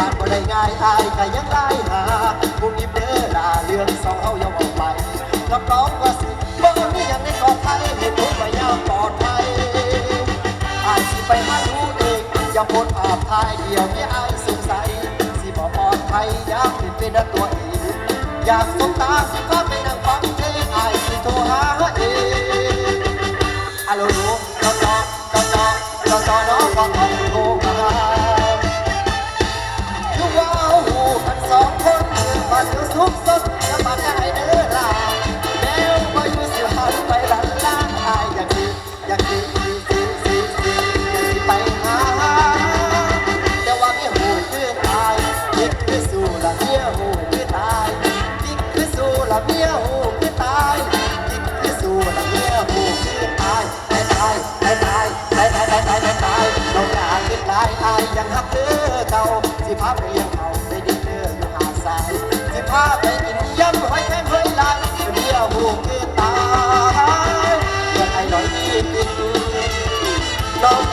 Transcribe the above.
ว่าบ่ได้ง่ายอายก็ยังได้หาผู้มีเด้อลาเรื่องสองเฮาย่าบอกไปรับรองว่าสิบ่กนี้ยังในกอไทยให็นผู้ว่ายามปลอดภัยอายสิไปหาดูเองอย่าพ้นอาภายเดียวนี้อายสงสัยสิบ่ปลอดภัยยามเป็นเป็นตัวเองอยากสงตาสิก็ไปนั่งฟังเพลงอายสิโทรหาเองอารมณ์ ยังหักเธอเก่าสิพาไปเลี้ยงเขาไปดินเนอร์อยู่หาดทรายสิพาไปกินยำหอยแครงหอยลายเรือหูเกิอตายอยากให้หน่อยที่ติดน้องไป